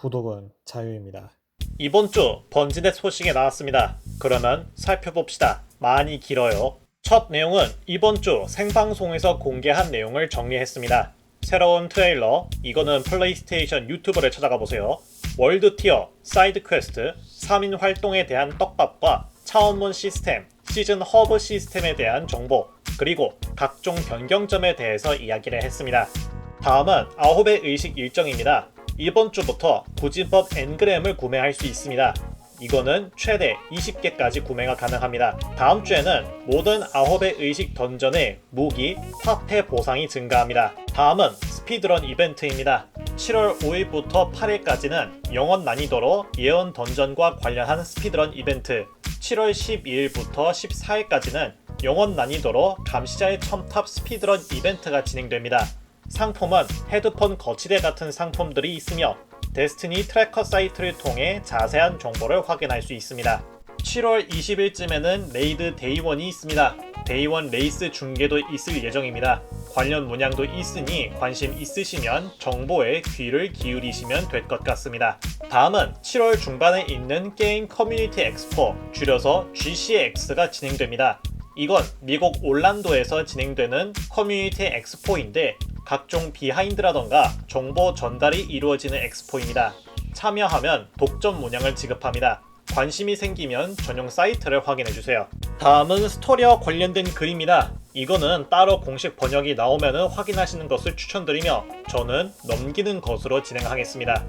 구독은 자유입니다. 이번 주 번지넷 소식이 나왔습니다. 그러면 살펴봅시다. 많이 길어요. 첫 내용은 이번 주 생방송에서 공개한 내용을 정리했습니다. 새로운 트레일러, 이거는 플레이스테이션 유튜브를 찾아가 보세요. 월드 티어, 사이드 퀘스트, 3인 활동에 대한 떡밥과 차원문 시스템, 시즌 허브 시스템에 대한 정보, 그리고 각종 변경점에 대해서 이야기를 했습니다. 다음은 아홉의 의식 일정입니다. 이번 주부터 구진법 엔그램을 구매할 수 있습니다. 이거는 최대 20개까지 구매가 가능합니다. 다음 주에는 모든 아홉의 의식 던전의 무기, 화폐 보상이 증가합니다. 다음은 스피드런 이벤트입니다. 7월 5일부터 8일까지는 영원 난이도로 예언 던전과 관련한 스피드런 이벤트, 7월 12일부터 14일까지는 영원 난이도로 감시자의 첨탑 스피드런 이벤트가 진행됩니다. 상품은 헤드폰 거치대 같은 상품들이 있으며 데스티니 트래커 사이트를 통해 자세한 정보를 확인할 수 있습니다. 7월 20일쯤에는 레이드 데이원이 있습니다. 데이원 레이스 중계도 있을 예정입니다. 관련 문양도 있으니 관심 있으시면 정보에 귀를 기울이시면 될 것 같습니다. 다음은 7월 중반에 있는 게임 커뮤니티 엑스포, 줄여서 GCX가 진행됩니다. 이건 미국 올란도에서 진행되는 커뮤니티 엑스포인데 각종 비하인드라던가 정보 전달이 이루어지는 엑스포입니다. 참여하면 독점 문양을 지급합니다. 관심이 생기면 전용 사이트를 확인해주세요. 다음은 스토리와 관련된 글입니다. 이거는 따로 공식 번역이 나오면 확인하시는 것을 추천드리며 저는 넘기는 것으로 진행하겠습니다.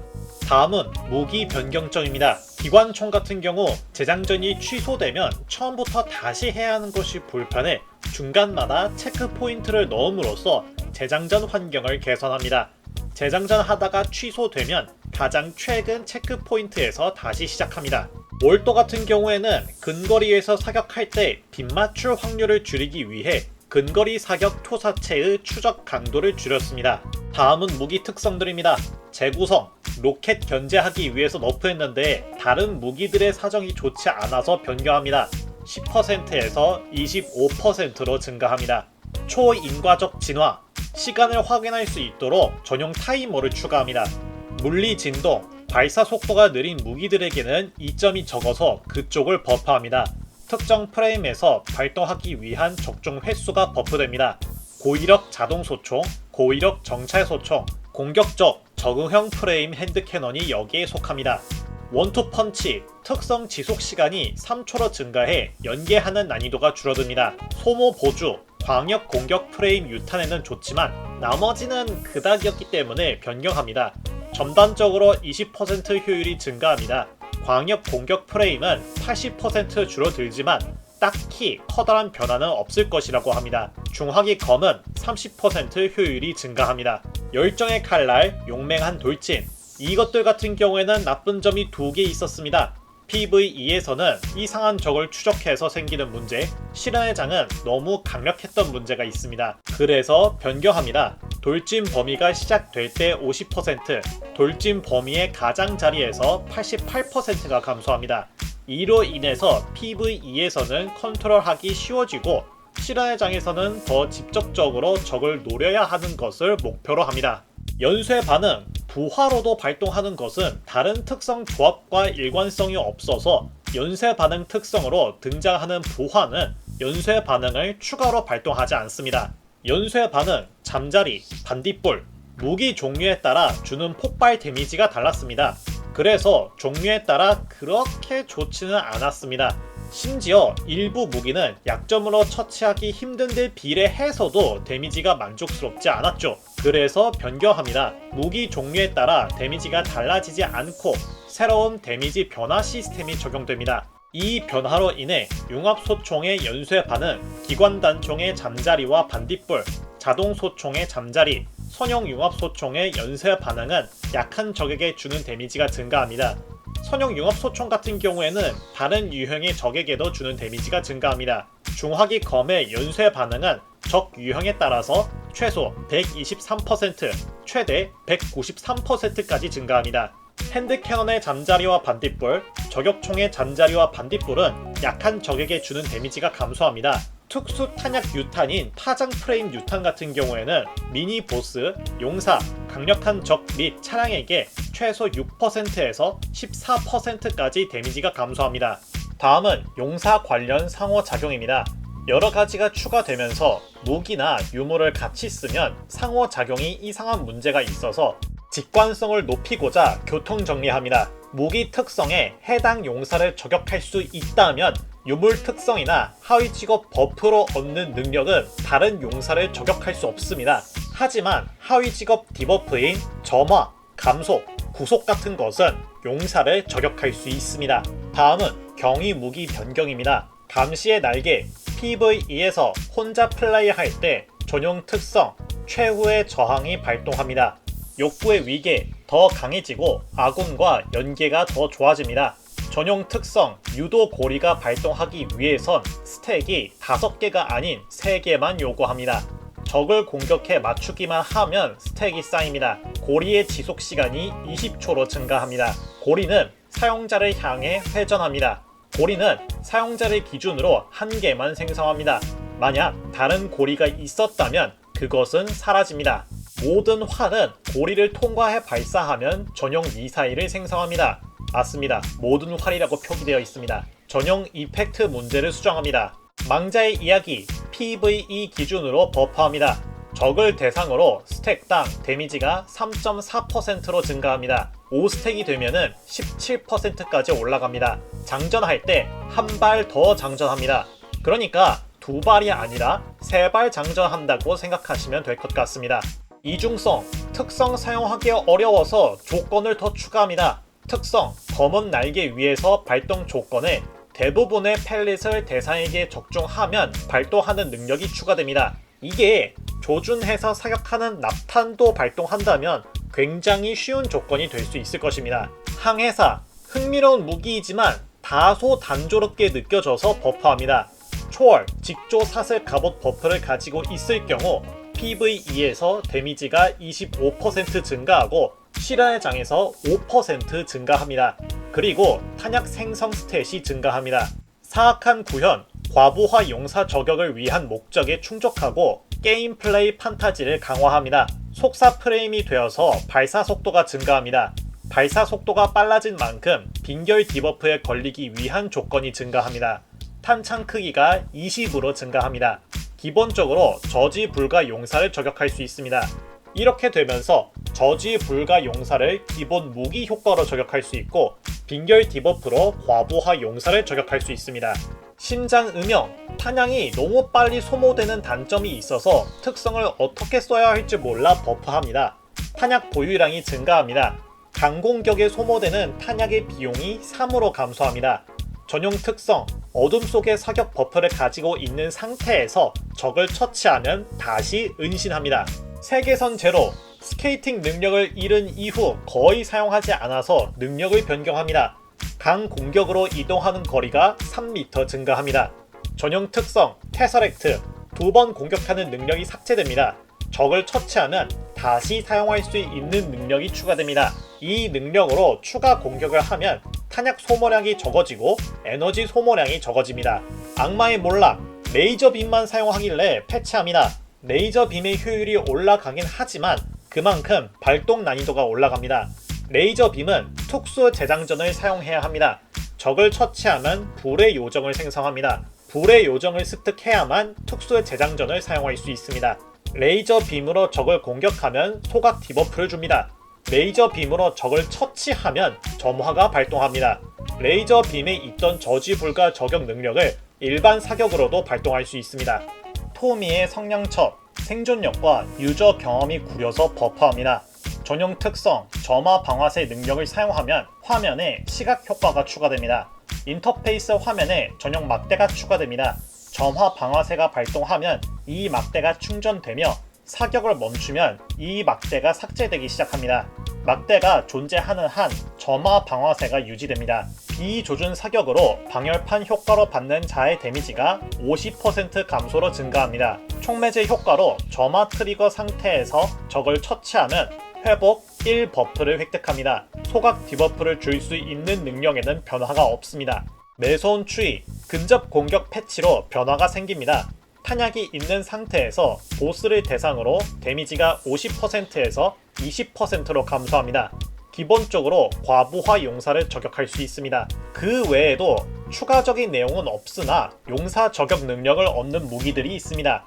다음은 무기 변경점입니다. 기관총 같은 경우 재장전이 취소되면 처음부터 다시 해야 하는 것이 불편해 중간마다 체크 포인트를 넣음으로써 재장전 환경을 개선합니다. 재장전 하다가 취소되면 가장 최근 체크 포인트에서 다시 시작합니다. 몰도 같은 경우에는 근거리에서 사격할 때 빗맞출 확률을 줄이기 위해 근거리 사격 투사체의 추적 강도를 줄였습니다. 다음은 무기 특성들입니다. 재구성, 로켓 견제하기 위해서 너프했는데 다른 무기들의 사정이 좋지 않아서 변경합니다. 10%에서 25%로 증가합니다. 초인과적 진화, 시간을 확인할 수 있도록 전용 타이머를 추가합니다. 물리 진동, 발사 속도가 느린 무기들에게는 이점이 적어서 그쪽을 버프합니다. 특정 프레임에서 발동하기 위한 적중 횟수가 버프됩니다. 고위력 자동 소총, 고위력 정찰 소총, 공격적 적응형 프레임 핸드 캐논이 여기에 속합니다. 원투 펀치, 특성 지속 시간이 3초로 증가해 연계하는 난이도가 줄어듭니다. 소모 보주, 광역 공격 프레임 유탄에는 좋지만 나머지는 그닥이었기 때문에 변경합니다. 전반적으로 20% 효율이 증가합니다. 광역 공격 프레임은 80% 줄어들지만 딱히 커다란 변화는 없을 것이라고 합니다. 중화기 검은 30% 효율이 증가합니다. 열정의 칼날, 용맹한 돌진, 이것들 같은 경우에는 나쁜 점이 두 개 있었습니다. PVE에서는 이상한 적을 추적해서 생기는 문제, 실현의 장은 너무 강력했던 문제가 있습니다. 그래서 변경합니다. 돌진 범위가 시작될 때 50%, 돌진 범위의 가장자리에서 88%가 감소합니다. 이로 인해서 PVE에서는 컨트롤하기 쉬워지고 실현의 장에서는 더 직접적으로 적을 노려야 하는 것을 목표로 합니다. 연쇄 반응, 부하로도 발동하는 것은 다른 특성 조합과 일관성이 없어서 연쇄 반응 특성으로 등장하는 부하는 연쇄 반응을 추가로 발동하지 않습니다. 연쇄 반응, 잠자리, 반딧불, 무기 종류에 따라 주는 폭발 데미지가 달랐습니다. 그래서 종류에 따라 그렇게 좋지는 않았습니다. 심지어 일부 무기는 약점으로 처치하기 힘든 데 비례해서도 데미지가 만족스럽지 않았죠. 그래서 변경합니다. 무기 종류에 따라 데미지가 달라지지 않고 새로운 데미지 변화 시스템이 적용됩니다. 이 변화로 인해 융합소총의 연쇄 반응, 기관단총의 잠자리와 반딧불, 자동소총의 잠자리, 선형 융합소총의 연쇄 반응은 약한 적에게 주는 데미지가 증가합니다. 선형 융합소총 같은 경우에는 다른 유형의 적에게도 주는 데미지가 증가합니다. 중화기 검의 연쇄 반응은 적 유형에 따라서 최소 123%, 최대 193%까지 증가합니다. 핸드 캐논의 잠자리와 반딧불, 저격총의 잠자리와 반딧불은 약한 적에게 주는 데미지가 감소합니다. 특수 탄약 유탄인 파장 프레임 유탄 같은 경우에는 미니 보스, 용사, 강력한 적 및 차량에게 최소 6%에서 14%까지 데미지가 감소합니다. 다음은 용사 관련 상호작용입니다. 여러 가지가 추가되면서 무기나 유물을 같이 쓰면 상호작용이 이상한 문제가 있어서 직관성을 높이고자 교통 정리합니다. 무기 특성에 해당 용사를 저격할 수 있다면 유물 특성이나 하위 직업 버프로 얻는 능력은 다른 용사를 저격할 수 없습니다. 하지만 하위 직업 디버프인 점화, 감속, 구속 같은 것은 용사를 저격할 수 있습니다. 다음은 경위 무기 변경입니다. 감시의 날개 PVE에서 혼자 플레이할 때 전용 특성 최후의 저항이 발동합니다. 욕구의 위계 더 강해지고 아군과 연계가 더 좋아집니다. 전용 특성 유도 고리가 발동하기 위해선 스택이 5개가 아닌 3개만 요구합니다. 적을 공격해 맞추기만 하면 스택이 쌓입니다. 고리의 지속 시간이 20초로 증가합니다. 고리는 사용자를 향해 회전합니다. 고리는 사용자를 기준으로 한 개만 생성합니다. 만약 다른 고리가 있었다면 그것은 사라집니다. 모든 활은 고리를 통과해 발사하면 전용 미사일을 생성합니다. 맞습니다. 모든 활이라고 표기되어 있습니다. 전용 이펙트 문제를 수정합니다. 망자의 이야기 PVE 기준으로 버프합니다. 적을 대상으로 스택당 데미지가 3.4%로 증가합니다. 5스택이 되면은 17%까지 올라갑니다. 장전할 때 한 발 더 장전합니다. 그러니까 두 발이 아니라 세 발 장전한다고 생각하시면 될 것 같습니다. 이중성, 특성 사용하기 어려워서 조건을 더 추가합니다. 특성, 검은 날개 위에서 발동 조건에 대부분의 펠릿을 대상에게 적중하면 발동하는 능력이 추가됩니다. 이게 조준해서 사격하는 납탄도 발동한다면 굉장히 쉬운 조건이 될 수 있을 것입니다. 항해사, 흥미로운 무기이지만 다소 단조롭게 느껴져서 버프합니다. 초월, 직조 사슬 갑옷 버프를 가지고 있을 경우 PVE에서 데미지가 25% 증가하고 실화의 장에서 5% 증가합니다. 그리고 탄약 생성 스탯이 증가합니다. 사악한 구현, 과부하 용사 저격을 위한 목적에 충족하고 게임 플레이 판타지를 강화합니다. 속사 프레임이 되어서 발사 속도가 증가합니다. 발사 속도가 빨라진 만큼 빈결 디버프에 걸리기 위한 조건이 증가합니다. 탄창 크기가 20으로 증가합니다. 기본적으로 저지 불가 용사를 저격할 수 있습니다. 이렇게 되면서 저지 불가 용사를 기본 무기 효과로 저격할 수 있고 빈결 디버프로 과부하 용사를 저격할 수 있습니다. 심장 음영, 탄양이 너무 빨리 소모되는 단점이 있어서 특성을 어떻게 써야 할지 몰라 버프합니다. 탄약 보유량이 증가합니다. 강공격에 소모되는 탄약의 비용이 3으로 감소합니다. 전용 특성, 어둠 속의 사격 버프를 가지고 있는 상태에서 적을 처치하면 다시 은신합니다. 세계선 제로, 스케이팅 능력을 잃은 이후 거의 사용하지 않아서 능력을 변경합니다. 강 공격으로 이동하는 거리가 3m 증가합니다. 전용 특성, 테서렉트, 두 번 공격하는 능력이 삭제됩니다. 적을 처치하면 다시 사용할 수 있는 능력이 추가됩니다. 이 능력으로 추가 공격을 하면 탄약 소모량이 적어지고 에너지 소모량이 적어집니다. 악마의 몰락, 레이저 빔만 사용하길래 패치합니다. 레이저 빔의 효율이 올라가긴 하지만 그만큼 발동 난이도가 올라갑니다. 레이저 빔은 특수 재장전을 사용해야 합니다. 적을 처치하면 불의 요정을 생성합니다. 불의 요정을 습득해야만 특수의 재장전을 사용할 수 있습니다. 레이저 빔으로 적을 공격하면 소각 디버프를 줍니다. 레이저 빔으로 적을 처치하면 점화가 발동합니다. 레이저 빔에 있던 저지 불가 저격 능력을 일반 사격으로도 발동할 수 있습니다. 토미의 성냥첩, 생존력과 유저 경험이 구려서 버프합니다. 전용 특성, 점화 방아쇠 능력을 사용하면 화면에 시각 효과가 추가됩니다. 인터페이스 화면에 전용 막대가 추가됩니다. 점화 방아쇠가 발동하면 이 막대가 충전되며 사격을 멈추면 이 막대가 삭제되기 시작합니다. 막대가 존재하는 한 점화 방아쇠가 유지됩니다. 비조준 사격으로 방열판 효과로 받는 자의 데미지가 50% 감소로 증가합니다. 총매제 효과로 점화 트리거 상태에서 적을 처치하면 회복 1 버프를 획득합니다. 소각 디버프를 줄 수 있는 능력에는 변화가 없습니다. 매서운 추위, 근접 공격 패치로 변화가 생깁니다. 탄약이 있는 상태에서 보스를 대상으로 데미지가 50%에서 20%로 감소합니다. 기본적으로 과부하 용사를 저격할 수 있습니다. 그 외에도 추가적인 내용은 없으나 용사 저격 능력을 얻는 무기들이 있습니다.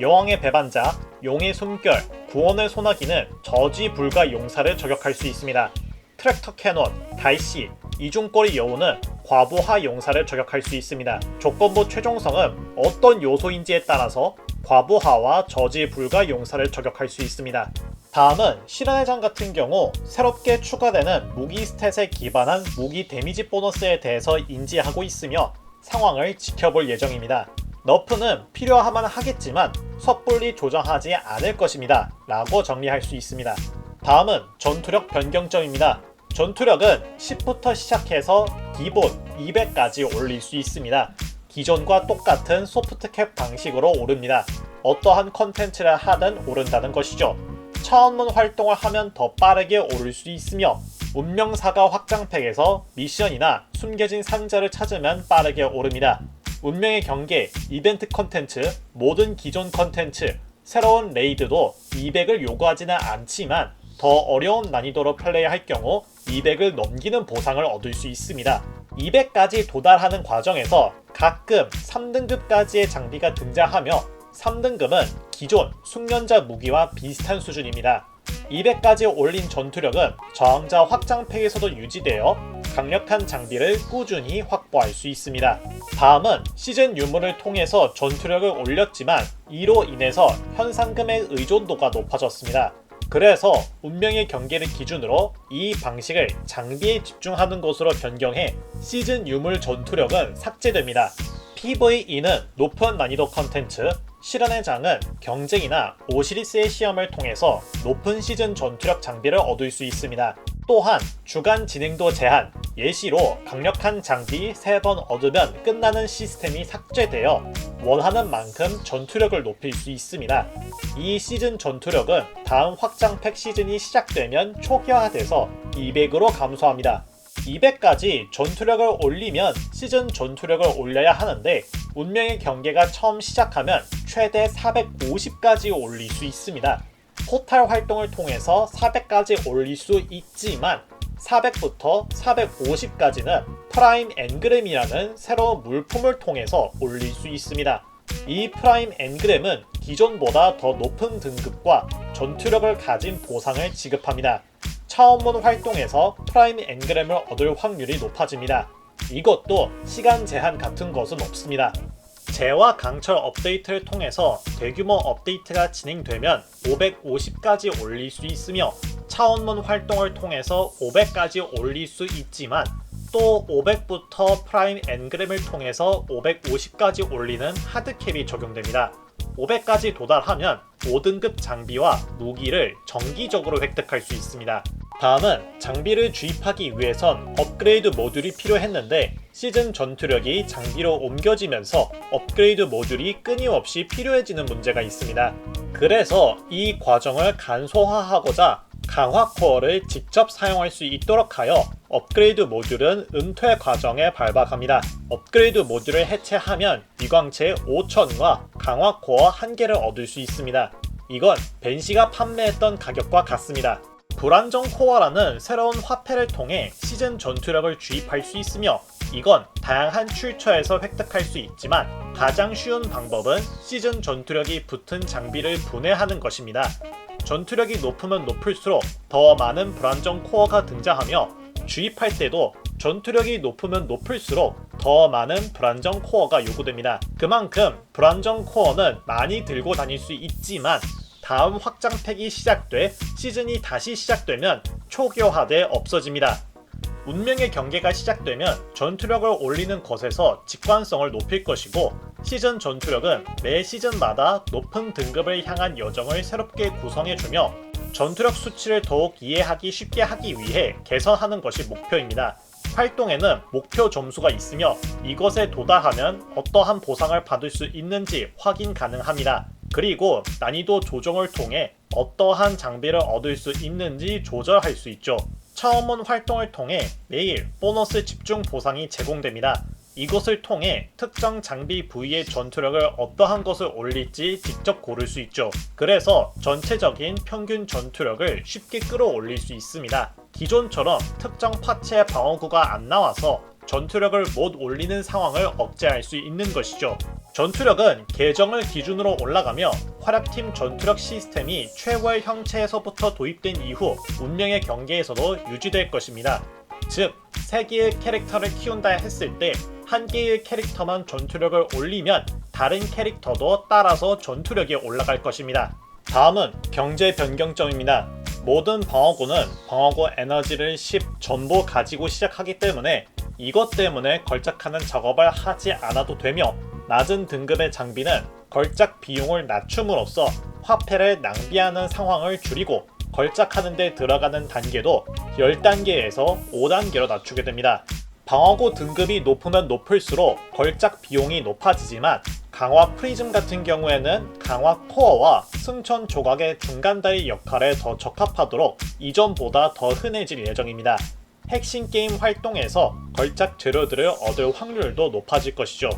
여왕의 배반자, 용의 숨결, 구원의 소나기는 저지 불가 용사를 저격할 수 있습니다. 트랙터 캐논, 달씨, 이중꼬리 여우는 과부하 용사를 저격할 수 있습니다. 조건부 최종성은 어떤 요소인지에 따라서 과부하와 저지 불가 용사를 저격할 수 있습니다. 다음은 실현의 장 같은 경우 새롭게 추가되는 무기 스탯에 기반한 무기 데미지 보너스에 대해서 인지하고 있으며 상황을 지켜볼 예정입니다. 너프는 필요하면 하겠지만 섣불리 조정하지 않을 것입니다. 라고 정리할 수 있습니다. 다음은 전투력 변경점입니다. 전투력은 10부터 시작해서 기본 200까지 올릴 수 있습니다. 기존과 똑같은 소프트캡 방식으로 오릅니다. 어떠한 컨텐츠를 하든 오른다는 것이죠. 차원문 활동을 하면 더 빠르게 오를 수 있으며 운명사가 확장팩에서 미션이나 숨겨진 상자를 찾으면 빠르게 오릅니다. 운명의 경계, 이벤트 컨텐츠, 모든 기존 컨텐츠, 새로운 레이드도 200을 요구하지는 않지만 더 어려운 난이도로 플레이할 경우 200을 넘기는 보상을 얻을 수 있습니다. 200까지 도달하는 과정에서 가끔 3등급까지의 장비가 등장하며 3등급은 기존 숙련자 무기와 비슷한 수준입니다. 200까지 올린 전투력은 저항자 확장팩에서도 유지되어 강력한 장비를 꾸준히 확보할 수 있습니다. 다음은 시즌 유물을 통해서 전투력을 올렸지만 이로 인해서 현상금의 의존도가 높아졌습니다. 그래서 운명의 경계를 기준으로 이 방식을 장비에 집중하는 것으로 변경해 시즌 유물 전투력은 삭제됩니다. PVE는 높은 난이도 컨텐츠, 실현의 장은 경쟁이나 오시리스의 시험을 통해서 높은 시즌 전투력 장비를 얻을 수 있습니다. 또한 주간 진행도 제한, 예시로 강력한 장비 3번 얻으면 끝나는 시스템이 삭제되어 원하는 만큼 전투력을 높일 수 있습니다. 이 시즌 전투력은 다음 확장팩 시즌이 시작되면 초기화돼서 200으로 감소합니다. 200까지 전투력을 올리면 시즌 전투력을 올려야 하는데 운명의 경계가 처음 시작하면 최대 450까지 올릴 수 있습니다. 포탈 활동을 통해서 400까지 올릴 수 있지만 400부터 450까지는 프라임 엔그램이라는 새로운 물품을 통해서 올릴 수 있습니다. 이 프라임 엔그램은 기존보다 더 높은 등급과 전투력을 가진 보상을 지급합니다. 차원문 활동에서 프라임 엔그램을 얻을 확률이 높아집니다. 이것도 시간 제한 같은 것은 없습니다. 재와 강철 업데이트를 통해서 대규모 업데이트가 진행되면 550까지 올릴 수 있으며 차원문 활동을 통해서 500까지 올릴 수 있지만 또 500부터 프라임 엔그램을 통해서 550까지 올리는 하드캡이 적용됩니다. 500까지 도달하면 5등급 장비와 무기를 정기적으로 획득할 수 있습니다. 다음은 장비를 주입하기 위해선 업그레이드 모듈이 필요했는데 시즌 전투력이 장비로 옮겨지면서 업그레이드 모듈이 끊임없이 필요해지는 문제가 있습니다. 그래서 이 과정을 간소화하고자 강화 코어를 직접 사용할 수 있도록 하여 업그레이드 모듈은 은퇴 과정에 발박합니다. 업그레이드 모듈을 해체하면 미광체 5000과 강화 코어 1개를 얻을 수 있습니다. 이건 벤시가 판매했던 가격과 같습니다. 불안정 코어라는 새로운 화폐를 통해 시즌 전투력을 주입할 수 있으며 이건 다양한 출처에서 획득할 수 있지만 가장 쉬운 방법은 시즌 전투력이 붙은 장비를 분해하는 것입니다. 전투력이 높으면 높을수록 더 많은 불안정 코어가 등장하며 주입할 때도 전투력이 높으면 높을수록 더 많은 불안정 코어가 요구됩니다. 그만큼 불안정 코어는 많이 들고 다닐 수 있지만 다음 확장팩이 시작돼 시즌이 다시 시작되면 초기화돼 없어집니다. 운명의 경계가 시작되면 전투력을 올리는 것에서 직관성을 높일 것이고 시즌 전투력은 매 시즌마다 높은 등급을 향한 여정을 새롭게 구성해주며 전투력 수치를 더욱 이해하기 쉽게 하기 위해 개선하는 것이 목표입니다. 활동에는 목표 점수가 있으며 이것에 도달하면 어떠한 보상을 받을 수 있는지 확인 가능합니다. 그리고 난이도 조정을 통해 어떠한 장비를 얻을 수 있는지 조절할 수 있죠. 차원문 활동을 통해 매일 보너스 집중 보상이 제공됩니다. 이것을 통해 특정 장비 부위의 전투력을 어떠한 것을 올릴지 직접 고를 수 있죠. 그래서 전체적인 평균 전투력을 쉽게 끌어올릴 수 있습니다. 기존처럼 특정 파츠의 방어구가 안 나와서 전투력을 못 올리는 상황을 억제할 수 있는 것이죠. 전투력은 계정을 기준으로 올라가며 활약팀 전투력 시스템이 최고의 형체에서부터 도입된 이후 운명의 경계에서도 유지될 것입니다. 즉, 세 개의 캐릭터를 키운다 했을 때 한 개의 캐릭터만 전투력을 올리면 다른 캐릭터도 따라서 전투력이 올라갈 것입니다. 다음은 경제 변경점입니다. 모든 방어구는 방어구 에너지를 10 전부 가지고 시작하기 때문에 이것 때문에 걸작하는 작업을 하지 않아도 되며 낮은 등급의 장비는 걸작 비용을 낮춤으로써 화폐를 낭비하는 상황을 줄이고 걸작하는 데 들어가는 단계도 10단계에서 5단계로 낮추게 됩니다. 방어구 등급이 높으면 높을수록 걸작 비용이 높아지지만 강화 프리즘 같은 경우에는 강화 코어와 승천 조각의 중간다리 역할에 더 적합하도록 이전보다 더 흔해질 예정입니다. 핵심 게임 활동에서 걸작 재료들을 얻을 확률도 높아질 것이죠.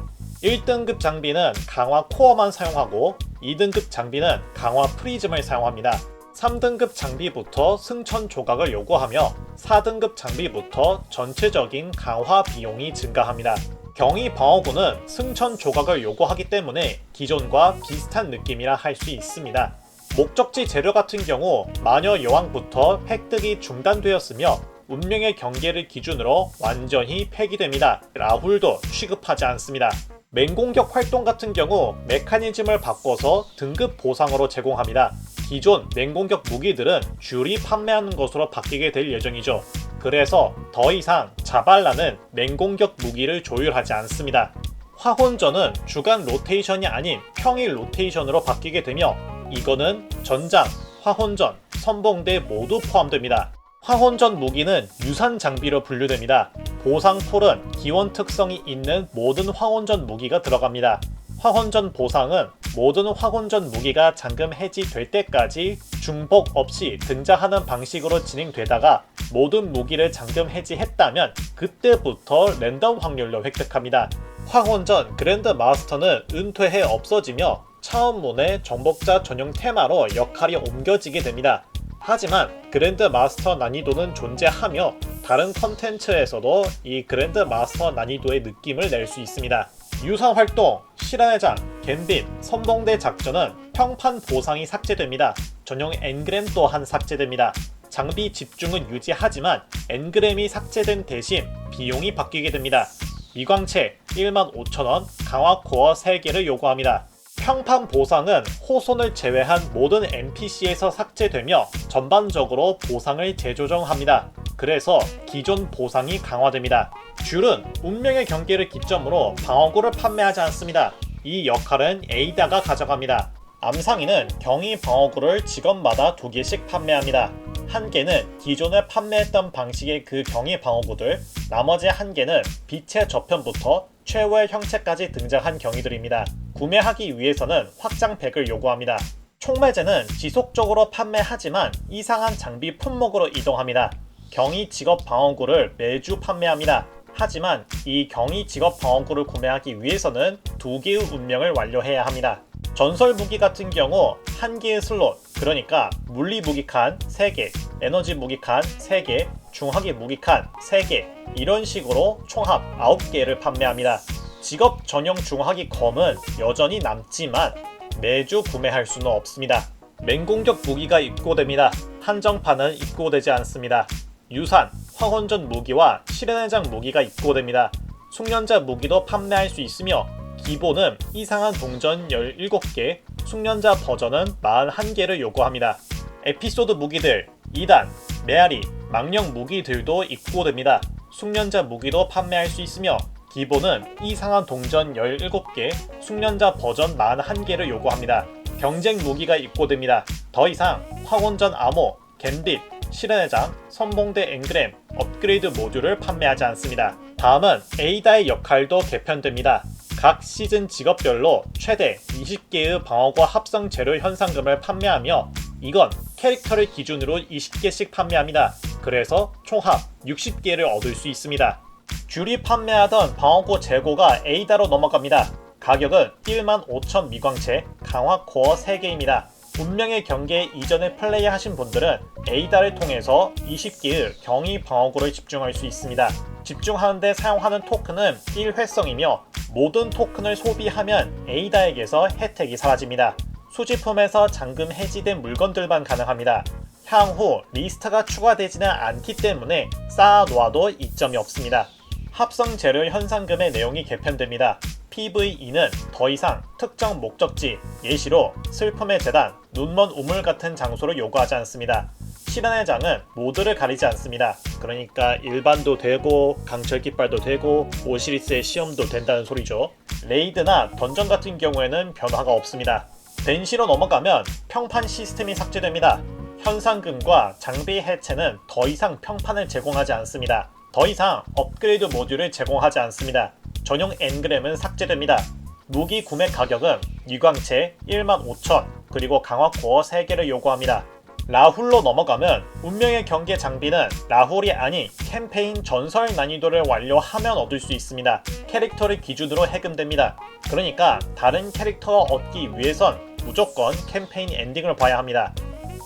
1등급 장비는 강화 코어만 사용하고 2등급 장비는 강화 프리즘을 사용합니다. 3등급 장비부터 승천 조각을 요구하며 4등급 장비부터 전체적인 강화 비용이 증가합니다. 경이 방어구는 승천 조각을 요구하기 때문에 기존과 비슷한 느낌이라 할 수 있습니다. 목적지 재료 같은 경우 마녀 여왕부터 획득이 중단되었으며 운명의 경계를 기준으로 완전히 폐기됩니다. 라훌도 취급하지 않습니다. 맹공격 활동 같은 경우 메커니즘을 바꿔서 등급 보상으로 제공합니다. 기존 맹공격 무기들은 줄이 판매하는 것으로 바뀌게 될 예정이죠. 그래서 더 이상 자발라는 맹공격 무기를 조율하지 않습니다. 화혼전은 주간 로테이션이 아닌 평일 로테이션으로 바뀌게 되며 이거는 전장, 화혼전, 선봉대 모두 포함됩니다. 화혼전 무기는 유산 장비로 분류됩니다. 보상풀은 기원 특성이 있는 모든 화혼전 무기가 들어갑니다. 화혼전 보상은 모든 화혼전 무기가 잠금 해지될 때까지 중복 없이 등장하는 방식으로 진행되다가 모든 무기를 잠금 해지했다면 그때부터 랜덤 확률로 획득합니다. 화혼전 그랜드 마스터는 은퇴해 없어지며 차원문의 정복자 전용 테마로 역할이 옮겨지게 됩니다. 하지만 그랜드 마스터 난이도는 존재하며 다른 컨텐츠에서도 이 그랜드 마스터 난이도의 느낌을 낼 수 있습니다. 유산 활동, 실현의 장, 갬빗, 선봉대 작전은 평판 보상이 삭제됩니다. 전용 엔그램 또한 삭제됩니다. 장비 집중은 유지하지만 엔그램이 삭제된 대신 비용이 바뀌게 됩니다. 미광채 15,000원, 강화 코어 3개를 요구합니다. 평판 보상은 호손을 제외한 모든 NPC에서 삭제되며 전반적으로 보상을 재조정합니다. 그래서 기존 보상이 강화됩니다. 줄은 운명의 경계를 기점으로 방어구를 판매하지 않습니다. 이 역할은 에이다가 가져갑니다. 암상이는 경이 방어구를 직업마다 두 개씩 판매합니다. 한 개는 기존에 판매했던 방식의 그 경이 방어구들, 나머지 한 개는 빛의 저편부터 최후의 형체까지 등장한 경이들입니다. 구매하기 위해서는 확장팩을 요구합니다. 총매제는 지속적으로 판매하지만 이상한 장비 품목으로 이동합니다. 경이 직업 방어구를 매주 판매합니다. 하지만 이 경이 직업 방어구를 구매하기 위해서는 두 개의 운명을 완료해야 합니다. 전설 무기 같은 경우 한 개의 슬롯, 그러니까 물리 무기 칸 3개, 에너지 무기 칸 3개, 중화기 무기 칸 3개, 이런 식으로 총합 9개를 판매합니다. 직업 전용 중화기 검은 여전히 남지만 매주 구매할 수는 없습니다. 맹공격 무기가 입고됩니다. 한정판은 입고되지 않습니다. 유산, 황혼전 무기와 실현회장 무기가 입고됩니다. 숙련자 무기도 판매할 수 있으며 기본은 이상한 동전 17개, 숙련자 버전은 41개를 요구합니다. 에피소드 무기들 2단, 메아리, 망령 무기들도 입고됩니다. 숙련자 무기도 판매할 수 있으며 기본은 이상한 동전 17개, 숙련자 버전 41개를 요구합니다. 경쟁 무기가 입고됩니다. 더 이상 황혼전 암호, 갬빗, 실현회장, 선봉대 앵그램, 업그레이드 모듈을 판매하지 않습니다. 다음은 에이다의 역할도 개편됩니다. 각 시즌 직업별로 최대 20개의 방어과 합성 재료 현상금을 판매하며 이건 캐릭터를 기준으로 20개씩 판매합니다. 그래서 총합 60개를 얻을 수 있습니다. 귤이 판매하던 방어구 재고가 에이다로 넘어갑니다. 가격은 1만 5천 미광채 강화 코어 3개입니다. 운명의 경기에 이전에 플레이하신 분들은 에이다를 통해서 20기의 경이 방어구를 집중할 수 있습니다. 집중하는데 사용하는 토큰은 1회성이며 모든 토큰을 소비하면 에이다에게서 혜택이 사라집니다. 수집품에서 잠금 해지된 물건들만 가능합니다. 향후 리스트가 추가되지는 않기 때문에 쌓아놓아도 이점이 없습니다. 합성 재료 현상금의 내용이 개편됩니다. PVE는 더 이상 특정 목적지, 예시로 슬픔의 재단, 눈먼 우물 같은 장소를 요구하지 않습니다. 실현의 장은 모드를 가리지 않습니다. 그러니까 일반도 되고 강철 깃발도 되고 오시리스의 시험도 된다는 소리죠. 레이드나 던전 같은 경우에는 변화가 없습니다. 벤시로 넘어가면 평판 시스템이 삭제됩니다. 현상금과 장비 해체는 더 이상 평판을 제공하지 않습니다. 더 이상 업그레이드 모듈을 제공하지 않습니다. 전용 엔그램은 삭제됩니다. 무기 구매 가격은 유광채 15,000 그리고 강화 코어 3개를 요구합니다. 라훌로 넘어가면 운명의 경계 장비는 라훌이 아닌 캠페인 전설 난이도를 완료하면 얻을 수 있습니다. 캐릭터를 기준으로 해금됩니다. 그러니까 다른 캐릭터를 얻기 위해선 무조건 캠페인 엔딩을 봐야 합니다.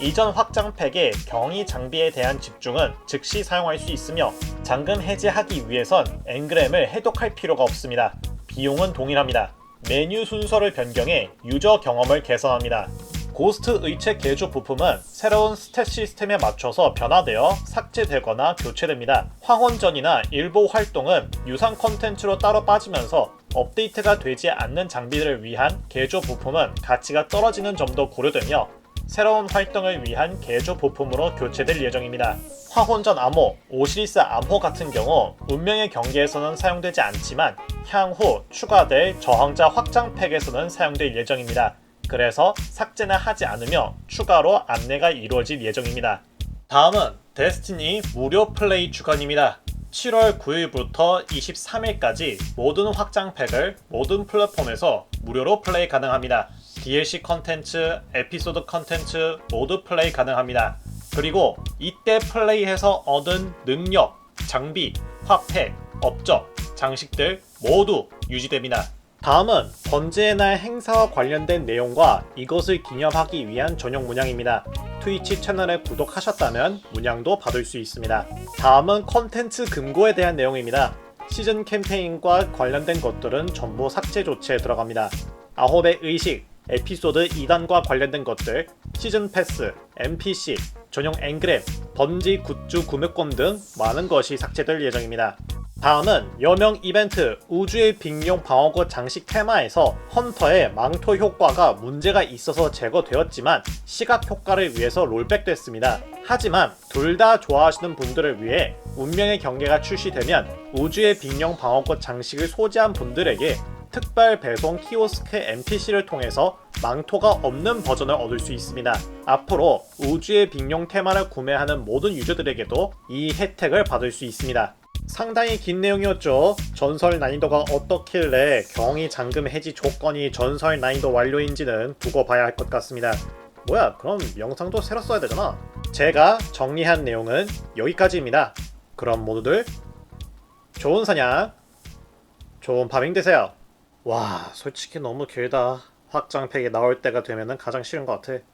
이전 확장팩의 경이 장비에 대한 집중은 즉시 사용할 수 있으며 잠금 해제하기 위해선 엔그램을 해독할 필요가 없습니다. 비용은 동일합니다. 메뉴 순서를 변경해 유저 경험을 개선합니다. 고스트 의체 개조 부품은 새로운 스탯 시스템에 맞춰서 변화되어 삭제되거나 교체됩니다. 황혼전이나 일보 활동은 유상 콘텐츠로 따로 빠지면서 업데이트가 되지 않는 장비들을 위한 개조 부품은 가치가 떨어지는 점도 고려되며 새로운 활동을 위한 개조 부품으로 교체될 예정입니다. 화혼전 암호, 오시리스 암호 같은 경우 운명의 경기에서는 사용되지 않지만 향후 추가될 저항자 확장 팩에서는 사용될 예정입니다. 그래서 삭제는 하지 않으며 추가로 안내가 이루어질 예정입니다. 다음은 데스티니 무료 플레이 주간입니다. 7월 9일부터 23일까지 모든 확장팩을 모든 플랫폼에서 무료로 플레이 가능합니다. DLC 컨텐츠, 에피소드 컨텐츠 모두 플레이 가능합니다. 그리고 이때 플레이해서 얻은 능력, 장비, 화폐, 업적, 장식들 모두 유지됩니다. 다음은 번제의 날 행사와 관련된 내용과 이것을 기념하기 위한 전용 문양입니다. 트위치 채널에 구독하셨다면 문양도 받을 수 있습니다. 다음은 컨텐츠 금고에 대한 내용입니다. 시즌 캠페인과 관련된 것들은 전부 삭제 조치에 들어갑니다. 아홉의 의식, 에피소드 2단과 관련된 것들, 시즌 패스, NPC, 전용 앵그램, 번지 굿즈 구매권 등 많은 것이 삭제될 예정입니다. 다음은 여명 이벤트 우주의 빅룡 방어구 장식 테마에서 헌터의 망토 효과가 문제가 있어서 제거되었지만 시각 효과를 위해서 롤백됐습니다. 하지만 둘 다 좋아하시는 분들을 위해 운명의 경계가 출시되면 우주의 빅룡 방어구 장식을 소지한 분들에게 특별 배송 키오스크 NPC를 통해서 망토가 없는 버전을 얻을 수 있습니다. 앞으로 우주의 빅룡 테마를 구매하는 모든 유저들에게도 이 혜택을 받을 수 있습니다. 상당히 긴 내용이었죠. 전설 난이도가 어떻길래 경이 잠금 해지 조건이 전설 난이도 완료인지는 두고 봐야 할 것 같습니다. 뭐야, 그럼 영상도 새로 써야 되잖아. 제가 정리한 내용은 여기까지입니다. 그럼 모두들 좋은 사냥, 좋은 파밍 되세요. 와, 솔직히 너무 길다. 확장팩이 나올 때가 되면 가장 싫은 것 같아.